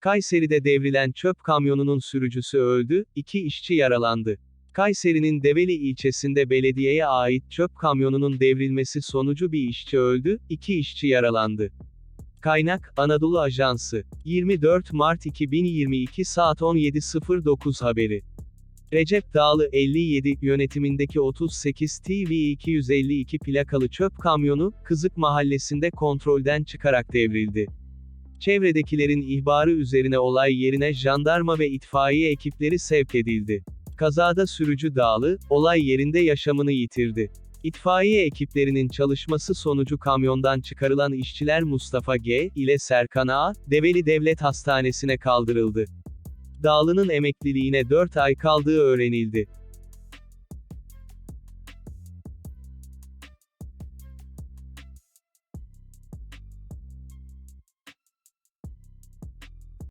Kayseri'de devrilen çöp kamyonunun sürücüsü öldü, iki işçi yaralandı. Kayseri'nin Develi ilçesinde belediyeye ait çöp kamyonunun devrilmesi sonucu bir işçi öldü, iki işçi yaralandı. Kaynak, Anadolu Ajansı. 24 Mart 2022 saat 17.09 haberi. Recep Dağlı 57 yönetimindeki 38 TV 252 plakalı çöp kamyonu, Kızık mahallesinde kontrolden çıkarak devrildi. Çevredekilerin ihbarı üzerine olay yerine jandarma ve itfaiye ekipleri sevk edildi. Kazada sürücü Dağlı, olay yerinde yaşamını yitirdi. İtfaiye ekiplerinin çalışması sonucu kamyondan çıkarılan işçiler Mustafa G. ile Serkan A. Develi Devlet Hastanesi'ne kaldırıldı. Dağlı'nın emekliliğine 4 ay kaldığı öğrenildi.